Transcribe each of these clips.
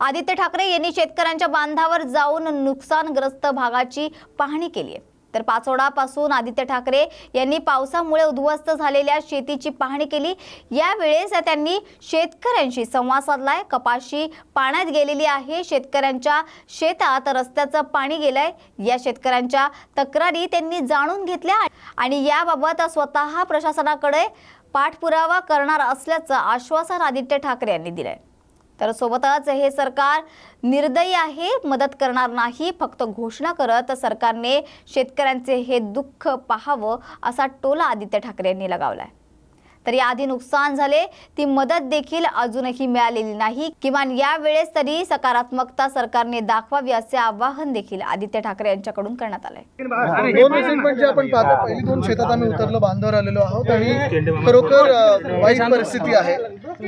आदित्य ठाकरे यांनी शेतकऱ्यांच्या बांधावर जाऊन नुकसानग्रस्त भागाची पाहणी केली आहे. तर पाचोडापासून आदित्य ठाकरे यांनी पावसामुळे उद्ध्वस्त झालेल्या शेतीची पाहणी केली. यावेळेस त्यांनी शेतकऱ्यांशी संवाद साधलाय कपाशी पाण्यात गेलेली आहे. शेतकऱ्यांच्या शेतात रस्त्याचं पाणी गेलंय. या शेतकऱ्यांच्या तक्रारी त्यांनी जाणून घेतल्या आणि याबाबत स्वतः प्रशासनाकडे पाठपुरावा करणार असल्याचं आश्वासन आदित्य ठाकरे यांनी दिलंय. तर सोबतच हे सरकार निर्दयी आहे मदत करणार नाही फक्त घोषणा करत सरकारने शेतकऱ्यांचे हे दुःख पाहावं असा टोला आदित्य ठाकरे यांनी लगावलाय. तर याआधी नुकसान झाले ती मदत देखील अजूनही मिळालेली नाही. किमान यावेळेस तरी सकारात्मकता सरकारने दाखवावी असे आवाहन देखील आदित्य ठाकरे यांच्याकडून करण्यात आलंय. दोन विषय म्हणजे आपण पाहतो पहिली दोन शेतात आम्ही उतरलो बांधावर आलेलो आहोत आणि खरोखर वाईट परिस्थिती आहे.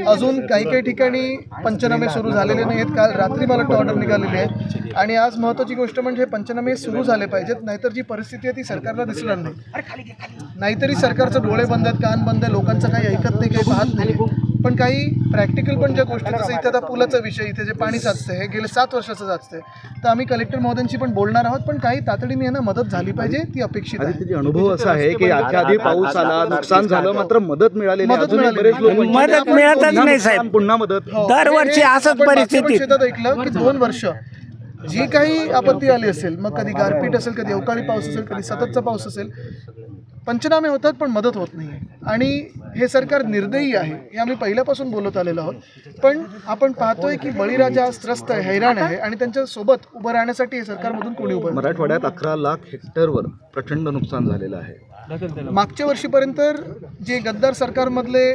अजून काही काही ठिकाणी पंचनामे सुरू झालेले नाहीत. काल रात्री मला वाटतं ऑर्डर निघालेली आहे. आणि आज महत्वाची गोष्ट म्हणजे पंचनामे सुरू झाले पाहिजेत. नाहीतर जी परिस्थिती आहे ती सरकारला दिसणार नाही. नाहीतरी सरकारचं डोळे बंद आहेत कान बंद आहे लोकांचं काही ऐकत नाही काही पाहत नाही. पण काही प्रॅक्टिकल पण ज्या गोष्टी जसं इथे आता पुलाचा विषय इथे जे पाणी साचतंय हे गेले सात वर्षाचं साचतंय तर आम्ही कलेक्टर महोदयांशी पण बोलणार आहोत पण काही तातडीने यांना मदत झाली पाहिजे ती अपेक्षित आहे अनुभव असा आहे की याच्या आधी पाऊस आला नुकसान झालं मात्र मदत मिळालेली मदत मिळाली. मदत. मिळतच पुन्हा नाही, साहेब. पुन्हा मदत हो. दरवर्षी हे असंच परिस्थिती. शेतात ऐकलं की दोन वर्ष जी काही आपत्ती आली असेल मग कधी गारपीट असेल कधी अवकाळी पाऊस असेल कधी सततचा पाऊस असेल पंचनामे होतात पण मदत होत नाही. आणि हे सरकार निर्दयी आहे हे आम्ही पहिल्यापासून बोलत आलेलो आहोत. पण आपण पाहतोय की बळीराजा त्रस्त आहे हैराण आहे आणि त्यांच्यासोबत उभं राहण्यासाठी हे सरकारमधून कोणी उभं. मराठवाड्यात अकरा लाख हेक्टरवर प्रचंड नुकसान झालेलं आहे. मागच्या वर्षीपर्यंत जे गद्दार सरकारमधले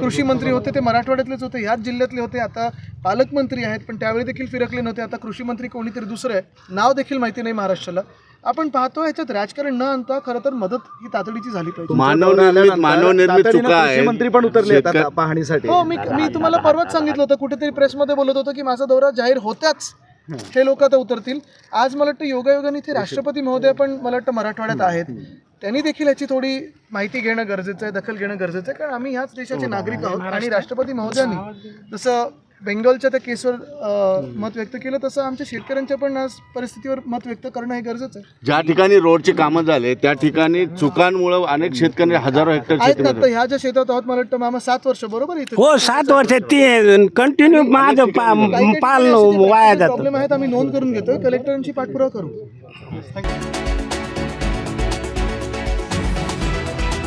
कृषी मंत्री होते ते मराठवाड्यातलेच होते ह्याच जिल्ह्यातले होते. आता पालकमंत्री आहेत पण त्यावेळी देखील फिरकले नव्हते. आता कृषी मंत्री कोणीतरी दुसरं आहे. नाव देखील माहिती नाही महाराष्ट्राला. आपण पाहतो याच्यात राजकारण न आणता खरं तर मदत ही तातडीची झाली पाहिजे. मानवनिर्मित मानवनिर्मित तातडीनं चुका कृषी आहेत. मंत्री पण उतरले आहेत आता शेतकरी- पाहणीसाठी. हो मी मी तुम्हाला परवाच सांगितलं होतं कुठेतरी प्रेसमध्ये बोलत होतो की माझा दौरा जाहीर होत्याच. हे. लोक आता उतरतील. आज मला वाटतं योगायोगाने इथे राष्ट्रपती महोदय पण मला वाटतं मराठवाड्यात आहेत. त्यांनी देखील याची थोडी माहिती घेणं गरजेचं आहे दखल घेणं गरजेचं आहे कारण आम्ही ह्याच देशाचे नागरिक आहोत आणि राष्ट्रपती महोदयांनी जसं बेंगॉलच्या त्या केसवर मत व्यक्त केलं तसं आमच्या शेतकऱ्यांच्या पण आज परिस्थितीवर मत व्यक्त करणं हे गरजेचं आहे. ज्या ठिकाणी रोडची कामं झाले त्या ठिकाणी चुकांमुळे अनेक शेतकरी हजारो हेक्टर आहेत ना आता शेतीमध्ये ह्या ज्या शेतात आहोत मला वाटतं मामा सात वर्ष बरोबर इथे? हो सात वर्ष ते कंटिन्यू माझं पा- पाल वाया जातं. प्रॉब्लेम आहेत आम्ही नोंद करून घेतोय. कलेक्टरांची पाठपुरावा करू.